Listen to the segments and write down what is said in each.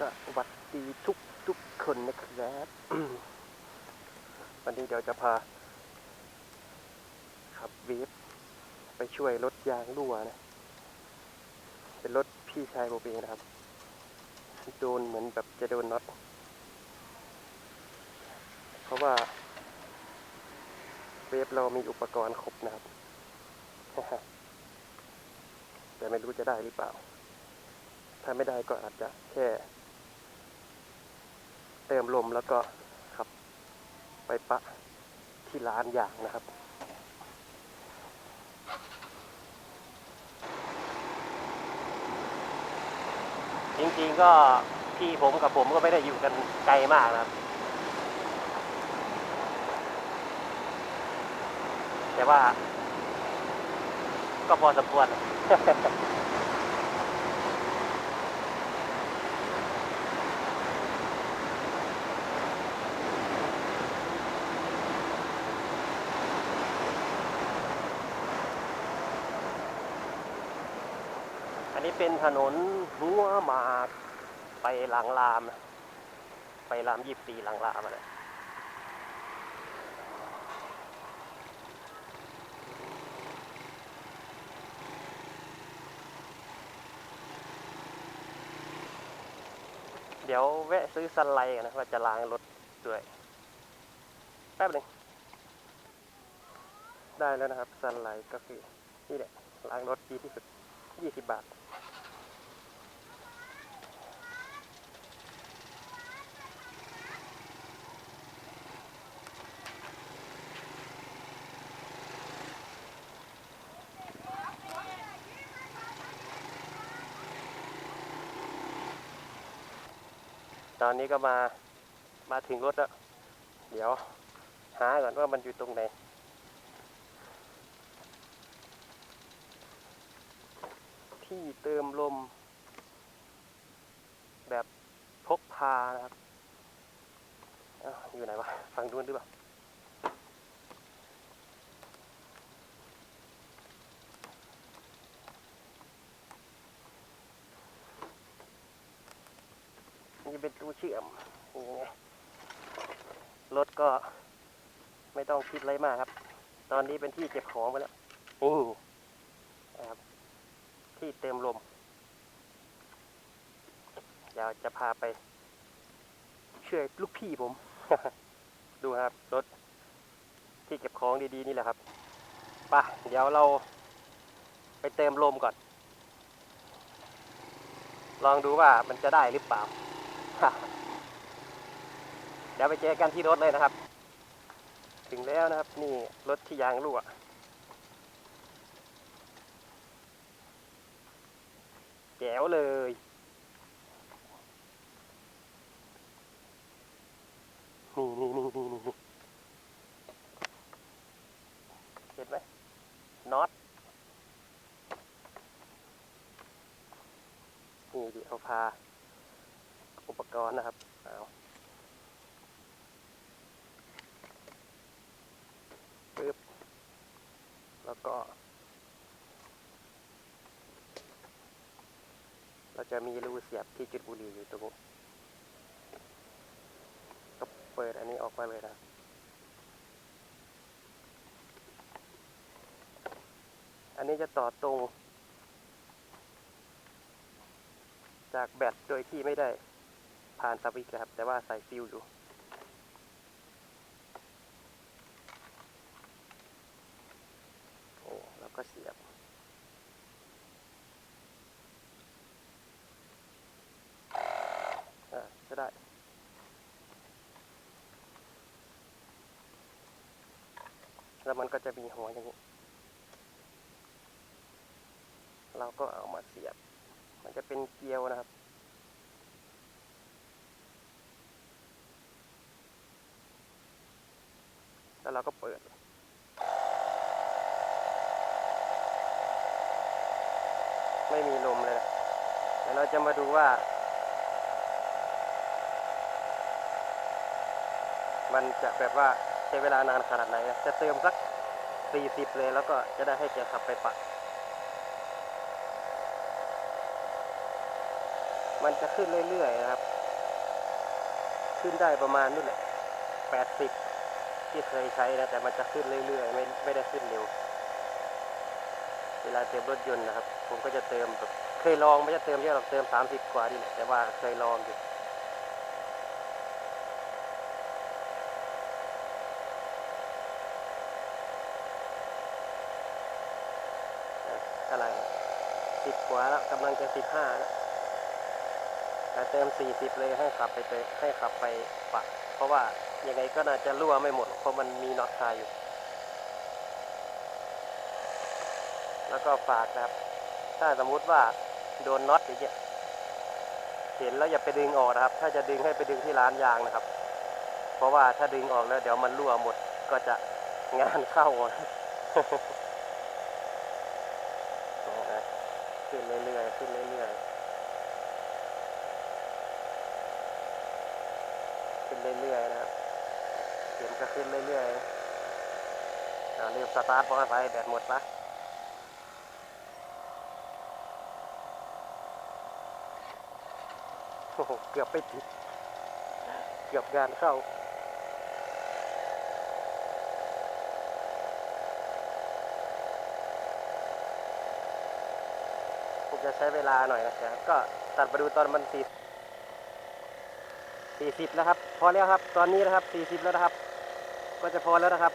สวัสดีทุกทุกคนนะครับวันนี้เดี๋ยวจะพา ขับเวฟไปช่วยรถยางรั่วนะ เป็นรถพี่ชายผมเองนะครับ โดนเหมือนแบบจะโดนน็อต เพราะว่า เวฟเรามีอุปกรณ์ครบนะครับ แต่ไม่รู้จะได้หรือเปล่า ถ้าไม่ได้ก็อาจจะแค่ เติมลมแล้วก็ขับ ไปปะที่ร้านอย่างนะครับจริงๆก็พี่ผมกับผมก็ไม่ได้อยู่กันไกลมากนะครับ แต่ว่า ก็พอสมควร นี้เป็นถนนหัวหมากไปหลังราม ไปรามยี่ปีหลังรามอะนะเดี๋ยวแวะซื้อสไลด์กันนะว่าจะล้างรถด้วย แป๊บหนึ่งได้แล้วนะครับสไลด์ก็คือนี่แหละล้างรถดีที่สุดยี่สิบบาท ตอนนี้ก็มามาถึงรถแล้ว เดี๋ยวหาก่อนว่ามันอยู่ตรงไหนที่เติมลม แบบพกพานะครับออยู่ไหนวะ ฟังดูนหรือเปล่า เป็นตู้เชื่อมนี่ไงรถก็ไม่ต้องคิดอะไรมากครับ ตอนนี้เป็นที่เก็บของไปแล้วนี่นะครับ ที่เติมลมเดี๋ยวจะพาไปช่วยลูกพี่ผม ดูนะครับรถที่เก็บของดีๆนี่แหละครับไป่ะเดี๋ยวเราไปเติมลมก่อน ลองดูว่ามันจะได้หรือเปล่า เดี๋ยวไปเจอกันที่รถเลยนะครับ ถึงแล้วนะครับ นี่รถที่ยางรั่วแจ๋วเลยนี่นี่นี่นี่นี่เห็นไหมน็อตนี่ดี๋ยวพา รณ์นะครับเอาปึ๊บแล้วก็ เราจะมีรูเสียบที่จุดบุหรี่อยู่ตรงนี้ก็เปิดอันนี้ออกมาเลยนะอันนี้จะต่อตรง จากแบตโดยที่ไม่ได้ ผ่านสวิตช์นะครับ แต่ว่าใส่ฟิวอยู่ โอ้ แล้วก็เสียบ อ่าจะได้แล้วมันก็จะมีหัวอย่างนี้ เราก็เอามาเสียบ มันจะเป็นเกลียวนะครับ แล้วเราก็เปิด ไม่มีลมเลยนะเดี๋ยวเราจะมาดูว่า มันจะแบบว่าใช้เวลานานขนาดไหนจะเติมสักสี่สิบเลยแล้วก็จะได้ให้แกขับไปปะมันจะขึ้นเรื่อยๆนะครับ ขึ้นได้ประมาณนู่นแหละแปดสิบ ที่เคยใช้นะแต่มันจะขึ้นเรื่อยๆ ไม่ไม่ได้ขึ้นเร็ว เวลาเติมรถยนต์นะครับ ผมก็จะเติมแบบเคยลองไม่จะเติมเยอะหรอกเติมสามสิบกว่านี่แหละแต่ว่าเคยลองอยู่นะไรสิบกว่าแล้วกำลังจะสิบห้าแล้ว เติมสี่สิบเลยให้ขับไปเตมให้ขับไปปะเพราะว่ายังไงก็น่าจะรั่วไม่หมด เพราะมันมีน็อตคาอยู่ แล้วก็ฝากนะครับ ถ้าสมมุติว่าโดนน็อตอย่างเงี้ยเห็นแล้วอย่าไปดึงออกนะครับ ถ้าจะดึงให้ไปดึงที่ร้านยางนะครับ เพราะว่าถ้าดึงออกแล้วเดี๋ยวมันรั่วหมดก็จะงานเข้านะขึ้นเรื่อยๆขึ้นเรื่อยๆขึ้น เรื่อยๆนะครับเข็มก็ขึ้นเรื่อยๆอ่าลืมสตาร์ทมอเตอร์ไซค์แบตหมดปะโอ้โหเกือบไปติด เกือบงานเข้าผมจะใช้เวลาหน่อยนะครับ ก็ตัดมาดูตอนมันสี่สี่สิบแล้วครับ อแล้วครับ ตอนนี้นะครับสี่สิบแล้วนะครับ ก็จะพอแล้วนะครับ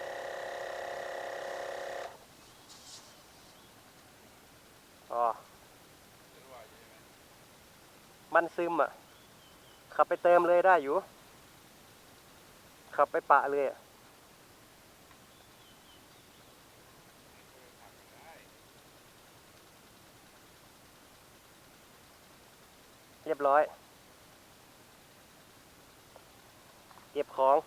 อ๋อมันซึมอะ ขับไปเติมเลยได้อยู่ ขับไปปะเลยอะเรียบร้อย เก็บของ